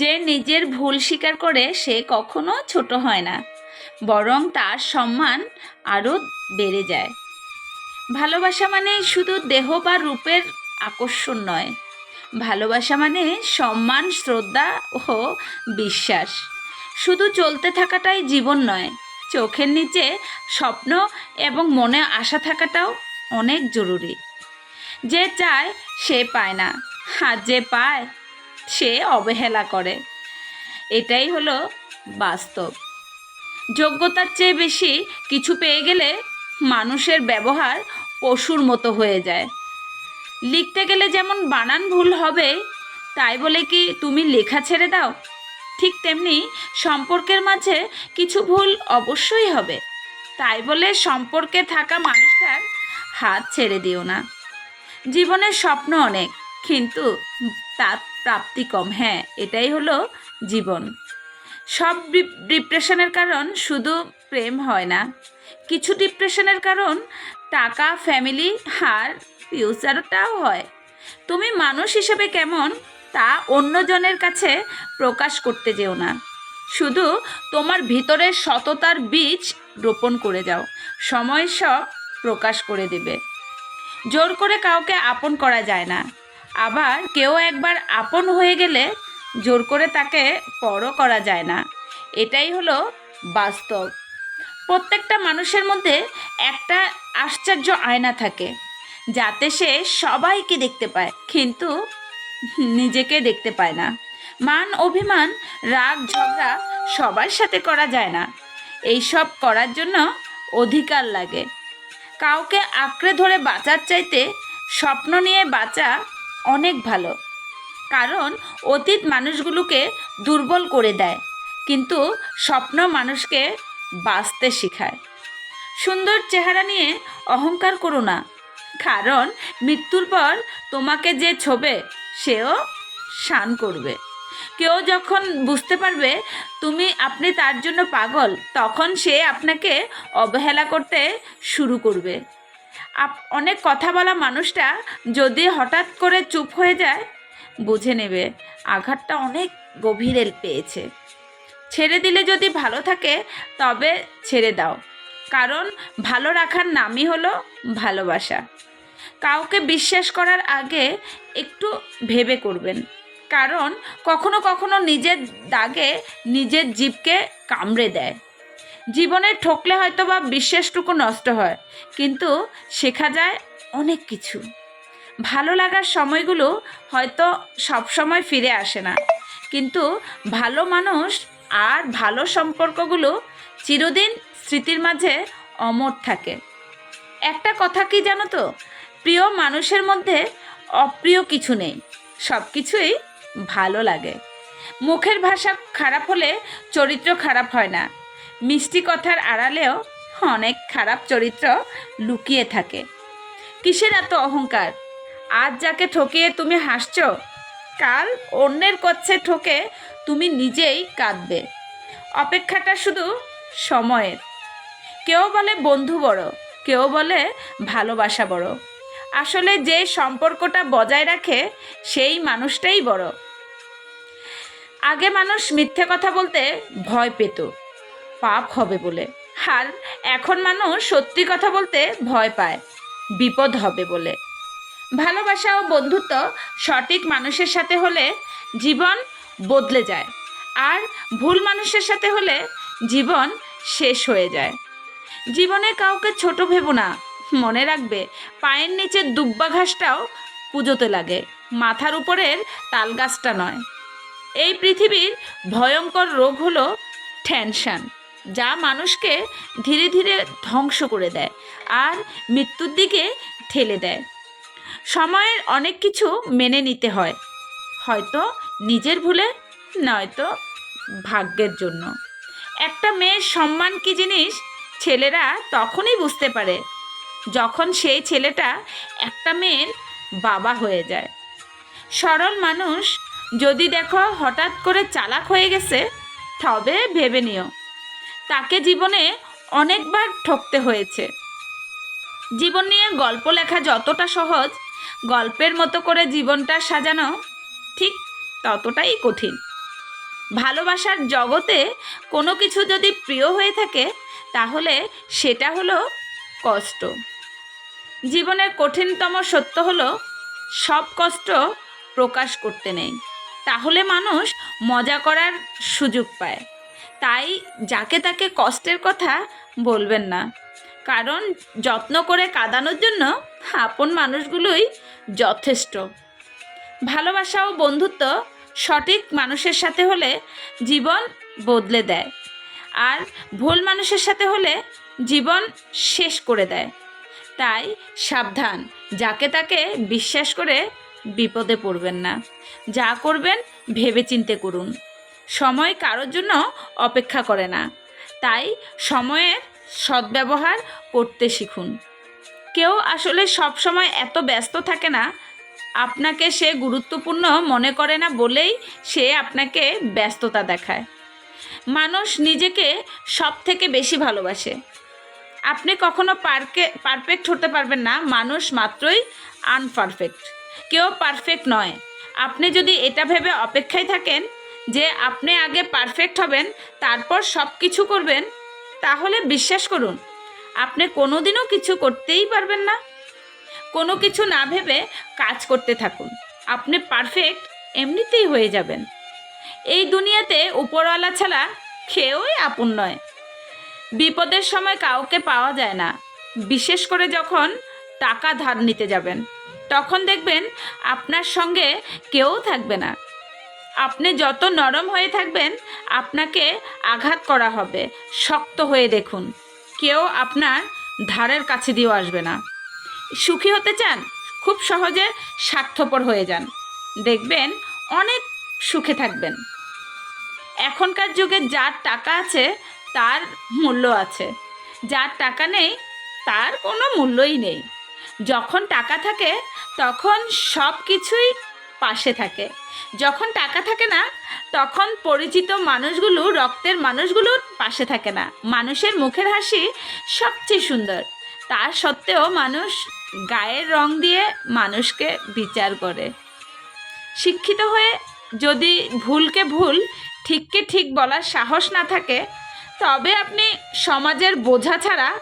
যে নিজের ভুল স্বীকার করে সে কখনো ছোট হয় না, বরং তার সম্মান আরও বেড়ে যায়। ভালোবাসা মানে শুধু দেহ বা রূপের আকর্ষণ নয়, ভালোবাসা মানে সম্মান, শ্রদ্ধা ও বিশ্বাস। শুধু চলতে থাকাটাই জীবন নয়, চোখের নিচে স্বপ্ন এবং মনে আশা থাকাটাও অনেক জরুরি। যে চায় সে পায় না, আর যে পায় সে অবহেলা করে। এটাই হলো বাস্তব। যোগ্যতার চেয়ে বেশি কিছু পেয়ে গেলে মানুষের ব্যবহার পশুর মতো হয়ে যায়। লিখতে গেলে যেমন বানান ভুল হবে, তাই বলে কি তুমি লেখা ছেড়ে দাও? ঠিক তেমনি সম্পর্কের মাঝে কিছু ভুল অবশ্যই হবে। তাই বলে সম্পর্কে থাকা মানুষটার হাত ছেড়ে দিও না। জীবনের স্বপ্ন অনেক, কিন্তু তার প্রাপ্তি কম। হ্যাঁ এটাই হলো জীবন। সব ডিপ্রেশনের কারণ শুধু প্রেম হয় না। কিছু ডিপ্রেশনের কারণ টাকা, ফ্যামিলি, হার, ফিউচারটাও হয়। তুমি মানুষ হিসেবে কেমন তা অন্যজনের কাছে প্রকাশ করতে যেও না। শুধু তোমার ভিতরের সততার বীজ রোপণ করে যাও। সময় সব প্রকাশ করে দেবে। জোর করে কাউকে আপন করা যায় না। আবার কেউ একবার আপন হয়ে গেলে জোর করে তাকে পরও করা যায় না। এটাই হলো বাস্তব। প্রত্যেকটা মানুষের মধ্যে একটা আশ্চর্য আয়না থাকে, যাতে সে সবাইকে দেখতে পায়, কিন্তু নিজেকে দেখতে পায় না। মান, অভিমান, রাগ, ঝগড়া সবার সাথে করা যায় না। এইসব করার জন্য অধিকার লাগে। কাউকে আঁকড়ে ধরে বাঁচার চাইতে স্বপ্ন নিয়ে বাঁচা অনেক ভালো। কারণ অতীত মানুষগুলোকে দুর্বল করে দেয়, কিন্তু স্বপ্ন মানুষকে বাঁচতে শেখায়। সুন্দর চেহারা নিয়ে অহংকার করো না, কারণ মৃত্যুর পর তোমাকে যে ছবে, সেও শান করবে। কেউ যখন বুঝতে পারবে তুমি আপনি তার জন্য পাগল, তখন সে আপনাকে অবহেলা করতে শুরু করবে। অনেক কথা বলা মানুষটা যদি হঠাৎ করে চুপ হয়ে যায়, বুঝে নেবে আঘাতটা অনেক গভীরে পেয়েছে। ছেড়ে দিলে যদি ভালো থাকে, তবে ছেড়ে দাও। কারণ ভালো রাখার নামই হলো ভালোবাসা। কাউকে বিশ্বাস করার আগে একটু ভেবে করবেন। কারণ কখনো কখনো নিজের দাগে নিজের জীবকে কামড়ে দেয়। জীবনে ঠকলে হয়তো বা বিশ্বাসটুকু নষ্ট হয়, কিন্তু শেখা যায় অনেক কিছু। ভালো লাগার সময়গুলো হয়তো সব সময় ফিরে আসে না, কিন্তু ভালো মানুষ আর ভালো সম্পর্কগুলো চিরদিন স্মৃতির মাঝে অমর থাকে। একটা কথা কি জানো তো? প্রিয় মানুষের মধ্যে অপ্রিয় কিছু নেই সব কিছুই ভালো লাগে। মুখের ভাষা খারাপ হলে চরিত্র খারাপ হয় না মিষ্টি কথার আড়ালেও অনেক খারাপ চরিত্র লুকিয়ে থাকে। কিসের এত অহংকার? আজ যাকে ঠকিয়ে তুমি হাসছো, কাল অন্যের কচ্ছে ঠকে তুমি নিজেই কাঁদবে। অপেক্ষাটা শুধু সময়ের। কেউ বলে বন্ধু বড়, কেউ বলে ভালোবাসা বড়। আসলে যে সম্পর্কটা বজায় রাখে, সেই মানুষটাই বড়। আগে মানুষ মিথ্যে কথা বলতে ভয় পেত। পাপ হবে বলে। আর এখন মানুষ সত্যি কথা বলতে ভয় পায়, বিপদ হবে বলে। ভালোবাসা ও বন্ধুত্ব সঠিক মানুষের সাথে হলে জীবন বদলে যায়, আর ভুল মানুষের সাথে হলে জীবন শেষ হয়ে যায়। জীবনে কাউকে ছোট ভেবো না, মনে রাখবে পায়ের নিচের দুব্বা ঘাসটাও পুজোতে লাগে, মাথার উপরের তাল গাছটা নয়। এই পৃথিবীর ভয়ঙ্কর রোগ হলো টেনশন। যা মানুষকে ধীরে ধীরে ধ্বংস করে দেয় আর মৃত্যুর দিকে ঠেলে দেয়। সময়ের অনেক কিছু মেনে নিতে হয়, হয়তো নিজের ভুলে, নয়তো ভাগ্যের জন্য। একটা মেয়ের সম্মান কি জিনিস ছেলেরা তখনই বুঝতে পারে যখন সেই ছেলেটা একটা মেয়ের বাবা হয়ে যায়। সরল মানুষ যদি দেখো হঠাৎ করে চালাক হয়ে গেছে, তবে ভেবে নিও তাকে জীবনে অনেকবার ঠকতে হয়েছে। জীবন নিয়ে গল্প লেখা যতটা সহজ, গল্পের মতো করে জীবনটা সাজানো ঠিক ততটাই কঠিন। ভালোবাসার জগতে কোনো কিছু যদি প্রিয় হয়ে থাকে, তাহলে সেটা হলো কষ্ট। জীবনের কঠিনতম সত্য হলো সব কষ্ট প্রকাশ করতে নেই। তাহলে মানুষ মজা করার সুযোগ পায়। তাই যাকে তাকে কষ্টের কথা বলবেন না। কারণ যত্ন করে কাঁদানোর জন্য আপন মানুষগুলোই যথেষ্ট। ভালোবাসা ও বন্ধুত্ব সঠিক মানুষের সাথে হলে জীবন বদলে দেয় আর ভুল মানুষের সাথে হলে জীবন শেষ করে দেয়। তাই সাবধান, যাকে তাকে বিশ্বাস করে বিপদে পড়বেন না। যা করবেন ভেবেচিন্তে করুন। সময় কারোর জন্য অপেক্ষা করে না। তাই সময়ের সদ্ব্যবহার করতে শিখুন। কেউ আসলে সব সময় এত ব্যস্ত থাকে না, আপনাকে সে গুরুত্বপূর্ণ মনে করে না বলেই সে আপনাকে ব্যস্ততা দেখায়। মানুষ নিজেকে সব থেকে বেশি ভালোবাসে। আপনি কখনো পারকে, পারফেক্ট হতে পারবেন না, মানুষ মাত্রই আনপারফেক্ট। কেউ পারফেক্ট নয়। আপনি যদি এটা ভেবে অপেক্ষায় থাকেন যে আপনি আগে পারফেক্ট হবেন, তারপর সব কিছু করবেন, তাহলে বিশ্বাস করুন, আপনি কোনোদিনও কিছু করতেই পারবেন না। কোনো কিছু না ভেবে কাজ করতে থাকুন, আপনি পারফেক্ট এমনিতেই হয়ে যাবেন। এই দুনিয়াতে উপরওয়ালা ছাড়া কেউই আপন নয়। বিপদের সময় কাউকে পাওয়া যায় না। বিশেষ করে যখন টাকা ধার নিতে যাবেন, তখন দেখবেন আপনার সঙ্গে কেউ থাকবে না। আপনি যত নরম হয়ে থাকবেন, আপনাকে আঘাত করা হবে। শক্ত হয়ে দেখুন। কেউ আপনার ধারের কাছে দিয়েও আসবে না। সুখী হতে চান, খুব সহজে স্বার্থপর হয়ে যান। দেখবেন অনেক সুখে থাকবেন। এখনকার যুগে যার টাকা আছে, তার মূল্য আছে। যার টাকা নেই, তার কোনো মূল্যই নেই। যখন টাকা থাকে, তখন সব কিছুই পাশে থাকে। যখন টাকা থাকে না, তখন পরিচিত মানুষগুলো, রক্তের মানুষগুলো পাশে থাকে না। মানুষের মুখের হাসি সবচেয়ে সুন্দর। তা সত্ত্বেও মানুষ গায়ের রং দিয়ে মানুষকে বিচার করে। শিক্ষিত হয়ে যদি ভুলকে ভুল, ঠিককে ঠিক বলার সাহস না থাকে, তবে আপনি সমাজের বোঝা ছাড়া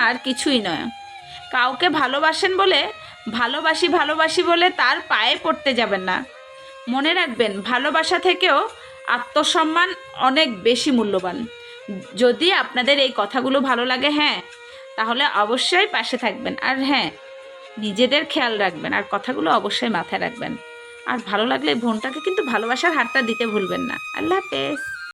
আর কিছুই নয়। কাউকে ভালোবাসেন বলে ভালোবাসি ভালোবাসি বলে তার পায়ে পড়তে যাবেন না। মনে রাখবেন, ভালোবাসা থেকেও আত্মসম্মান অনেক বেশি মূল্যবান। যদি আপনাদের এই কথাগুলো ভালো লাগে হ্যাঁ তাহলে অবশ্যই পাশে থাকবেন। আর হ্যাঁ নিজেদের খেয়াল রাখবেন, আর কথাগুলো অবশ্যই মাথায় রাখবেন। আর ভালো লাগলে বোনটাকে কিন্তু ভালোবাসার হাতটা দিতে ভুলবেন না। আল্লাহ হাফেজ।